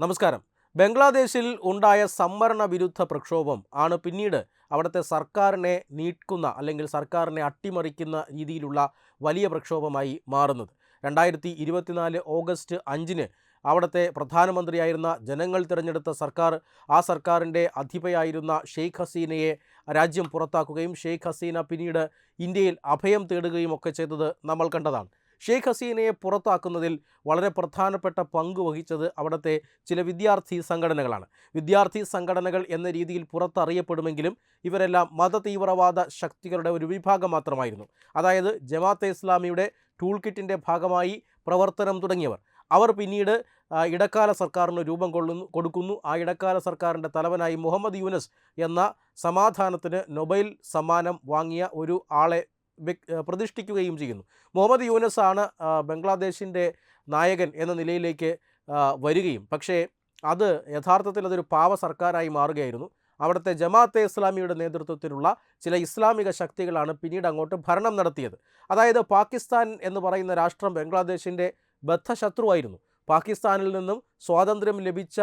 നമസ്കാരം. ബംഗ്ലാദേശിൽ ഉണ്ടായ സംവരണ വിരുദ്ധ പ്രക്ഷോഭം ആണ് പിന്നീട് അവിടുത്തെ സർക്കാരിനെ നീട്ടുന്ന അല്ലെങ്കിൽ സർക്കാരിനെ അട്ടിമറിക്കുന്ന രീതിയിലുള്ള വലിയ പ്രക്ഷോഭമായി മാറുന്നത്. രണ്ടായിരത്തി ഇരുപത്തിനാല് ഓഗസ്റ്റ് അഞ്ചിന് അവിടുത്തെ പ്രധാനമന്ത്രിയായിരുന്ന ജനങ്ങൾ തിരഞ്ഞെടുത്ത സർക്കാർ ആ സർക്കാരിന്റെ അധിപയായിരുന്ന ഷെയ്ഖ് ഹസീനയെ രാജ്യം പുറത്താക്കുകയും ഷെയ്ഖ് ഹസീന പിന്നീട് ഇന്ത്യയിൽ അഭയം തേടുകയും ഒക്കെ ചെയ്തത് നമ്മൾ കണ്ടതാണ്. ഷെയ്ഖ് ഹസീനയെ പുറത്താക്കുന്നതിൽ വളരെ പ്രധാനപ്പെട്ട പങ്ക് വഹിച്ചത് അവിടുത്തെ ചില വിദ്യാർത്ഥി സംഘടനകളാണ്. വിദ്യാർത്ഥി സംഘടനകൾ എന്ന രീതിയിൽ പുറത്തറിയപ്പെടുമെങ്കിലും ഇവരെല്ലാം മതതീവ്രവാദ ശക്തികളുടെ ഒരു വിഭാഗം മാത്രമായിരുന്നു. അതായത് ജമാഅത്തെ ഇസ്ലാമിയുടെ ടൂൾ കിറ്റിന്റെ ഭാഗമായി പ്രവർത്തനം തുടങ്ങിയവർ. അവർ പിന്നീട് ഇടക്കാല സർക്കാരിന് രൂപം കൊള്ളുന്നു കൊടുക്കുന്നു. ആ ഇടക്കാല സർക്കാരിന്റെ തലവനായി മുഹമ്മദ് യൂനസ് എന്ന സമാധാനത്തിന് നൊബൈൽ സമ്മാനം വാങ്ങിയ ഒരു ആളെ പ്രതിഷ്ഠിക്കുകയും ചെയ്യുന്നു. മുഹമ്മദ് യൂനസ് ആണ് ബംഗ്ലാദേശിന്റെ നായകൻ എന്ന നിലയിലേക്ക് വരികയും. പക്ഷേ അത് യഥാർത്ഥത്തിൽ അതൊരു പാവ സർക്കാരായി മാറുകയായിരുന്നു. അവിടുത്തെ ജമാഅത്തെ ഇസ്ലാമിയുടെ നേതൃത്വത്തിലുള്ള ചില ഇസ്ലാമിക ശക്തികളാണ് പിന്നീട് അങ്ങോട്ട് ഭരണം നടത്തിയത്. അതായത് പാകിസ്ഥാൻ എന്ന് പറയുന്ന രാഷ്ട്രം ബംഗ്ലാദേശിന്റെ ബദ്ധശത്രുവായിരുന്നു. പാകിസ്ഥാനിൽ നിന്നും സ്വാതന്ത്ര്യം ലഭിച്ച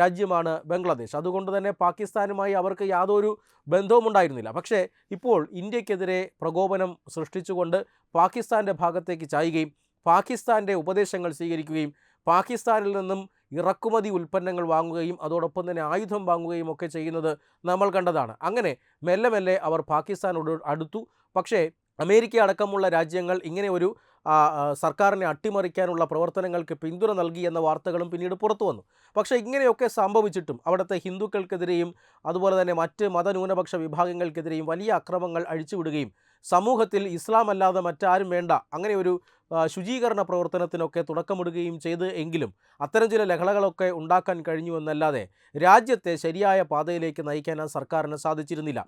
രാജ്യമാണ് ബംഗ്ലാദേശ്. അതുകൊണ്ട് തന്നെ പാകിസ്ഥാനുമായി അവർക്ക് യാതൊരു ബന്ധവും ഉണ്ടായിരുന്നില്ല പക്ഷേ ഇപ്പോൾ ഇന്ത്യക്കെതിരെ പ്രകോപനം സൃഷ്ടിച്ചുകൊണ്ട് പാകിസ്ഥാന്റെ ഭാഗത്തേക്ക് ചായുകയും പാകിസ്ഥാന്റെ ഉപദേശങ്ങൾ സ്വീകരിക്കുകയും പാകിസ്ഥാനിൽ നിന്നും ഇറക്കുമതി ഉൽപ്പന്നങ്ങൾ വാങ്ങുകയും അതോടൊപ്പം തന്നെ ആയുധം വാങ്ങുകയും ഒക്കെ ചെയ്യുന്നത് നമ്മൾ കണ്ടതാണ്. അങ്ങനെ മെല്ലെ മെല്ലെ അവർ പാകിസ്ഥാനോട് അടുത്തു. പക്ഷേ അമേരിക്ക അടക്കമുള്ള രാജ്യങ്ങൾ ഇങ്ങനെ ഒരു സർക്കാരിനെ അട്ടിമറിക്കാനുള്ള പ്രവർത്തനങ്ങൾക്ക് പിന്തുണ നൽകി എന്ന വാർത്തകളും പിന്നീട് പുറത്തു വന്നു. പക്ഷേ ഇങ്ങനെയൊക്കെ സംഭവിച്ചിട്ടും അവിടുത്തെ ഹിന്ദുക്കൾക്കെതിരെയും അതുപോലെ തന്നെ മറ്റ് മതന്യൂനപക്ഷ വിഭാഗങ്ങൾക്കെതിരെയും വലിയ അക്രമങ്ങൾ അഴിച്ചുവിടുകയും സമൂഹത്തിൽ ഇസ്ലാം അല്ലാതെ മറ്റാരും വേണ്ട. അങ്ങനെ ഒരു ശുചീകരണ പ്രവർത്തനത്തിനൊക്കെ തുടക്കമിടുകയും ചെയ്ത് എങ്കിലും അത്തരം ചില ലഹളകളൊക്കെ ഉണ്ടാക്കാൻ കഴിഞ്ഞു എന്നല്ലാതെ രാജ്യത്തെ ശരിയായ പാതയിലേക്ക് നയിക്കാൻ ആ സർക്കാരിന് സാധിച്ചിരുന്നില്ല.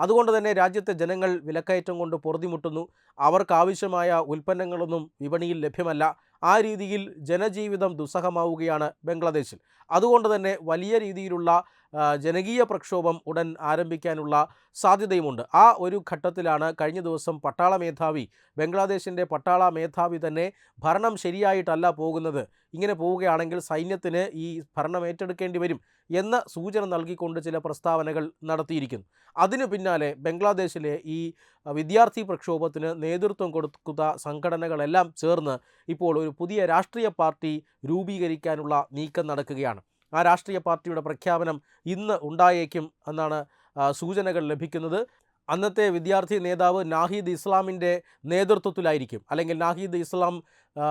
അതുകൊണ്ട് തന്നെ രാജ്യത്തെ ജനങ്ങൾ വിലക്കയറ്റം കൊണ്ട് പൊറുതിമുട്ടുന്നു. അവർക്കാവശ്യമായ ഉൽപ്പന്നങ്ങളൊന്നും വിപണിയിൽ ലഭ്യമല്ല. ആ രീതിയിൽ ജനജീവിതം ദുസ്സഹമാവുകയാണ് ബംഗ്ലാദേശിൽ. അതുകൊണ്ട് തന്നെ വലിയ രീതിയിലുള്ള ജനകീയ പ്രക്ഷോഭം ഉടൻ ആരംഭിക്കാനുള്ള സാധ്യതയുമുണ്ട്. ആ ഒരു ഘട്ടത്തിലാണ് കഴിഞ്ഞ ദിവസം പട്ടാള മേധാവി ബംഗ്ലാദേശിന്റെ പട്ടാള മേധാവി തന്നെ ഭരണം ശരിയായിട്ടല്ല പോകുന്നത്. ഇങ്ങനെ പോവുകയാണെങ്കിൽ സൈന്യത്തിന് ഈ ഭരണം ഏറ്റെടുക്കേണ്ടി വരും എന്ന സൂചന നൽകിക്കൊണ്ട് ചില പ്രസ്താവനകൾ നടത്തിയിരിക്കുന്നു. അതിനു പിന്നാലെ ബംഗ്ലാദേശിലെ ഈ വിദ്യാർത്ഥി പ്രക്ഷോഭത്തിന് നേതൃത്വം കൊടുക്കുന്ന സംഘടനകളെല്ലാം ചേർന്ന് ഇപ്പോൾ ഒരു പുതിയ രാഷ്ട്രീയ പാർട്ടി രൂപീകരിക്കാനുള്ള നീക്കം നടക്കുകയാണ്. ആ രാഷ്ട്രീയ പാർട്ടിയുടെ പ്രഖ്യാപനം ഇന്ന് ഉണ്ടായേക്കും എന്നാണ് സൂചനകൾ ലഭിക്കുന്നത്. അന്നത്തെ വിദ്യാർത്ഥി നേതാവ് നാഹിദ് ഇസ്ലാമിന്റെ നേതൃത്വത്തിലായിരിക്കും. അല്ലെങ്കിൽ നാഹിദ് ഇസ്ലാം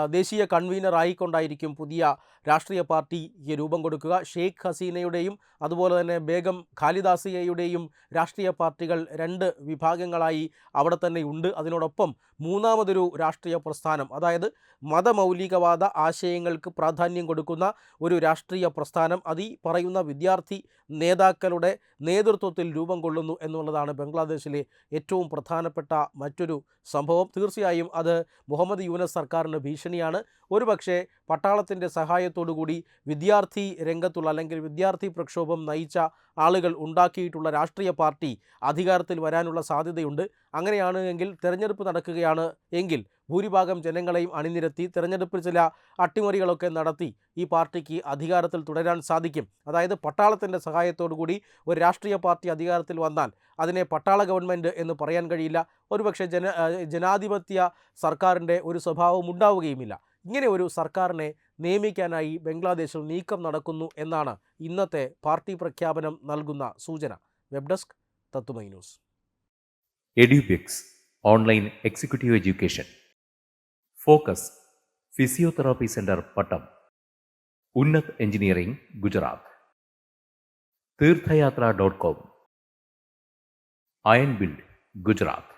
ദേശീയ കൺവീനർ ആയിക്കൊണ്ടായിരിക്കും പുതിയ രാഷ്ട്രീയ പാർട്ടിക്ക് രൂപം കൊടുക്കുക. ഷെയ്ഖ് ഹസീനയുടെയും അതുപോലെ തന്നെ ബേഗം ഖാലിദാസിയയുടെയും രാഷ്ട്രീയ പാർട്ടികൾ രണ്ട് വിഭാഗങ്ങളായി അവിടെ തന്നെ ഉണ്ട്. അതിനോടൊപ്പം മൂന്നാമതൊരു രാഷ്ട്രീയ പ്രസ്ഥാനം അതായത് മതമൗലികവാദ ആശയങ്ങൾക്ക് പ്രാധാന്യം കൊടുക്കുന്ന ഒരു രാഷ്ട്രീയ പ്രസ്ഥാനം. അത് ഈ പറയുന്ന വിദ്യാർത്ഥി നേതാക്കളുടെ നേതൃത്വത്തിൽ രൂപം കൊള്ളുന്നു എന്നുള്ളതാണ് ബംഗ്ലാദേശിലെ ഏറ്റവും പ്രധാനപ്പെട്ട മറ്റൊരു സംഭവം. തീർച്ചയായും അത് മുഹമ്മദ് യൂനസ് സർക്കാരിന് ഭീഷണിയാണ്. ഒരുപക്ഷെ പട്ടാളത്തിന്റെ സഹായത്തോടുകൂടി വിദ്യാർത്ഥി രംഗത്തുള്ള അല്ലെങ്കിൽ വിദ്യാർത്ഥി പ്രക്ഷോഭം നയിച്ച ആളുകൾ ഉണ്ടാക്കിയിട്ടുള്ള രാഷ്ട്രീയ പാർട്ടി അധികാരത്തിൽ വരാനുള്ള സാധ്യതയുണ്ട്. അങ്ങനെയാണ് എങ്കിൽ തെരഞ്ഞെടുപ്പ് നടക്കുകയാണ് എങ്കിൽ ഭൂരിഭാഗം ജനങ്ങളെയും അണിനിരത്തി തെരഞ്ഞെടുപ്പിൽ ചില അട്ടിമറികളൊക്കെ നടത്തി ഈ പാർട്ടിക്ക് അധികാരത്തിൽ തുടരാൻ സാധിക്കും. അതായത് പട്ടാളത്തിന്റെ സഹായത്തോടുകൂടി ഒരു രാഷ്ട്രീയ പാർട്ടി അധികാരത്തിൽ വന്നാൽ അതിനെ പട്ടാള ഗവൺമെന്റ് എന്ന് പറയാൻ കഴിയില്ല. ഒരുപക്ഷെ ജന ജനാധിപത്യ സർക്കാരിന്റെ ഒരു സ്വഭാവം ഉണ്ടാവുകയുമില്ല. ഇങ്ങനെ ഒരു സർക്കാരിനെ നിയമിക്കാനായി ബംഗ്ലാദേശിൽ നീക്കം നടക്കുന്നു എന്നാണ് ഇന്നത്തെ പാർട്ടി പ്രഖ്യാപനം നൽകുന്ന സൂചന. വെബ് ഡെസ്ക് തത്തുമൈ news. Edubix online executive education. Focus physiotherapy centre Pattom. Unnat engineering Gujarat. Theerthayathra dot com. Iron build Gujarat.